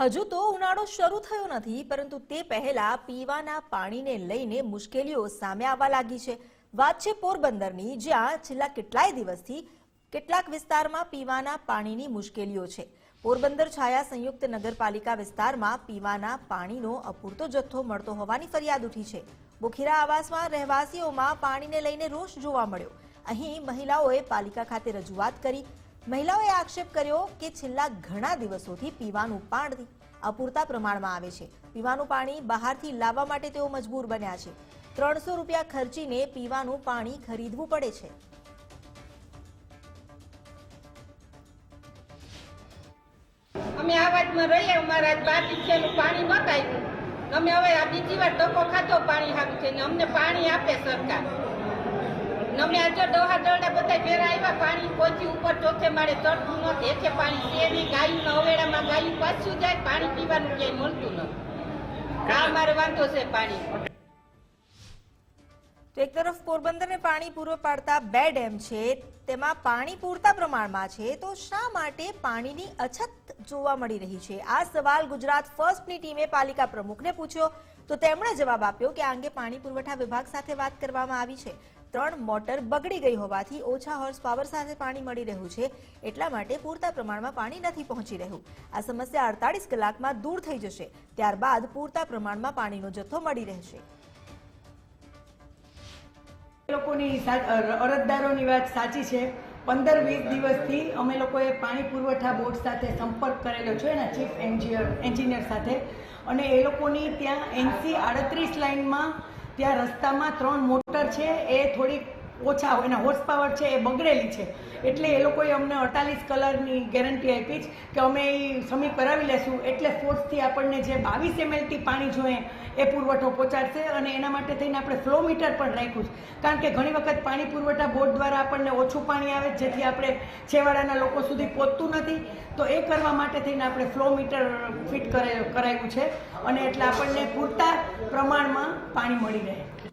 હજુ તો ઉનાળો શરૂ થયો નથી, પરંતુ તે પહેલા પીવાના પાણીને લઈને મુશ્કેલીઓ સામે આવવા લાગી છે. વાત છે પોરબંદરની, જ્યાં છેલ્લા કેટલાય દિવસથી કેટલાક વિસ્તારમાં પીવાના પાણીની મુશ્કેલીઓ છે. પોરબંદર છાયા સંયુક્ત નગરપાલિકા વિસ્તારમાં પીવાના પાણીનો અપૂરતો જથ્થો મળતો હોવાની ફરિયાદ ઉઠી છે. બુખીરા આવાસમાં રહેવાસીઓમાં પાણીને લઈને રોષ જોવા મળ્યો. અહીં મહિલાઓએ પાલિકા ખાતે રજૂઆત કરી મહિલાઓએ આક્ષેપ કર્યો કે છેલ્લા ઘણા દિવસોથી પીવાનું પાણી અપૂરતા પ્રમાણમાં આવે છે. પીવાનું પાણી બહારથી લાવવા માટે તેઓ મજબૂર બન્યા છે. ત્રણસો રૂપિયા ખર્ચીને પીવાનું પાણી ખરીદવું પડે છે. અમે આ વાતમાં રહીએ, અમારા બાર દિવસેનું પાણી નહોતું આવ્યું અમે હવે આ બીજી વાર ટકો ખાતો પાણી સારું છે ને અમને પાણી આપે સરકાર. ને અમે આજે ડોહા દરડા બધા આવ્યા, પાણી પહોંચી ઉપર ચોથે માળે ચડતું નથી એકે પાણી છે ગાયું અવેડામાં ગાયું પાછું જાય, પાણી પીવાનું ક્યાંય મળતું નથી આ મારે વાંધો છે પાણી. તો એક તરફ પોરબંદરને પાણી પૂરો પાડતા બે ડેમ છે, તેમાં પાણી પૂરતા પ્રમાણમાં છે, તો શા માટે પાણીની અછત જોવા મળી રહી છે? આ સવાલ ગુજરાત ફર્સ્ટની ટીમે પાલિકા પ્રમુખને પૂછ્યો. તો તેમણે જવાબ આપ્યો કે આ અંગે પાણી પુરવઠા વિભાગ સાથે વાત કરવામાં આવી છે. ત્રણ મોટર બગડી ગઈ હોવાથી ઓછા હોર્સ પાવર સાથે પાણી મળી રહ્યું છે. એટલા માટે પૂરતા પ્રમાણમાં પાણી નથી પહોંચી રહ્યું. આ સમસ્યા અડતાલીસ કલાકમાં દૂર થઈ જશે. ત્યારબાદ પૂરતા પ્રમાણમાં પાણીનો જથ્થો મળી રહેશે. લોકોની અરજદારોની વાત સાચી છે. પંદર વીસ દિવસથી અમે લોકોએ પાણી પુરવઠા બોર્ડ સાથે સંપર્ક કરેલો છે એના ચીફ એન્જિનિયર એન્જિનિયર સાથે. અને એ લોકોની ત્યાં એનસી આડત્રીસ લાઇનમાં, ત્યાં રસ્તામાં ત્રણ મોટર છે. એ થોડીક ઓછા એના હોર્સ પાવર છે એ બગડેલી છે. એટલે એ લોકોએ અમને અડતાલીસ કલરની ગેરંટી આપી જ કે અમે એ સમી કરાવી લેશું. એટલે ફોર્સથી આપણને જે બાવીસ એમએલથી પાણી જોઈએ, એ પુરવઠો પહોંચાડશે અને એના માટે થઈને આપણે ફ્લો મીટર પણ રાખ્યું છે. કારણ કે ઘણી વખત પાણી પુરવઠા બોર્ડ દ્વારા આપણને ઓછું પાણી આવે, જેથી આપણે છેવાડાના લોકો સુધી પહોંચતું નથી. તો એ કરવા માટે થઈને આપણે ફ્લો મીટર ફિટ કરે કરાવ્યું છે. અને એટલે આપણને પૂરતા પ્રમાણમાં પાણી મળી રહે.